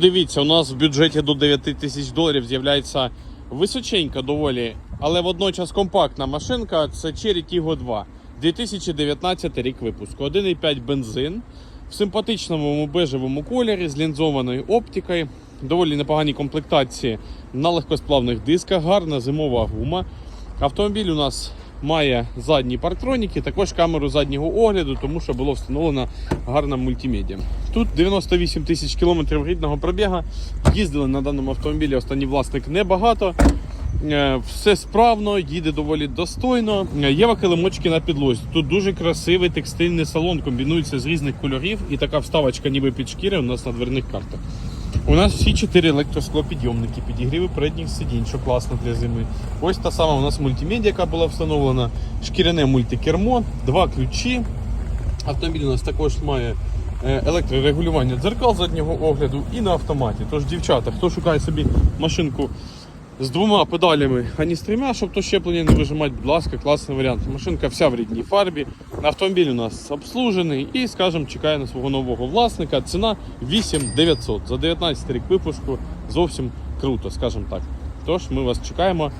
Дивіться, у нас в бюджеті до 9 тисяч доларів з'являється височенька доволі, але водночас компактна машинка. Це Cherry Tiggo 2. 2019 рік випуску. 1,5 бензин в симпатичному бежевому кольорі з лінзованою оптикою. Доволі непогані комплектації на легкосплавних дисках, гарна зимова гума. Автомобіль у нас має задні парктроніки, також камеру заднього огляду, тому що було встановлено гарна мультимедіа. Тут 98 тисяч кілометрів рідного пробіга. Їздили на даному автомобілі останній власник небагато. Е, Все справно, їде доволі достойно. Е, Є килимочки на підлозі. Тут дуже красивий текстильний салон, комбінується з різних кольорів, і така вставочка ніби під шкіри у нас на дверних картах. У нас всі чотири електросклопідйомники, підігріви передніх сидінь, що класно для зими. Ось та сама у нас мультимедіа, яка була встановлена, шкіряне мультикермо, два ключі. Автомобіль у нас також має електрорегулювання дзеркал заднього огляду і на автоматі. Тож, дівчата, хто шукає собі машинку з двома педалями, а не з трьома, щоб то щеплення не вижимати, будь ласка, класний варіант. Машинка вся в рідній фарбі. Автомобіль у нас обслужений і, скажімо, чекає на свого нового власника. Ціна 8900. За 19 рік випуску зовсім круто, скажімо так. Тож ми вас чекаємо.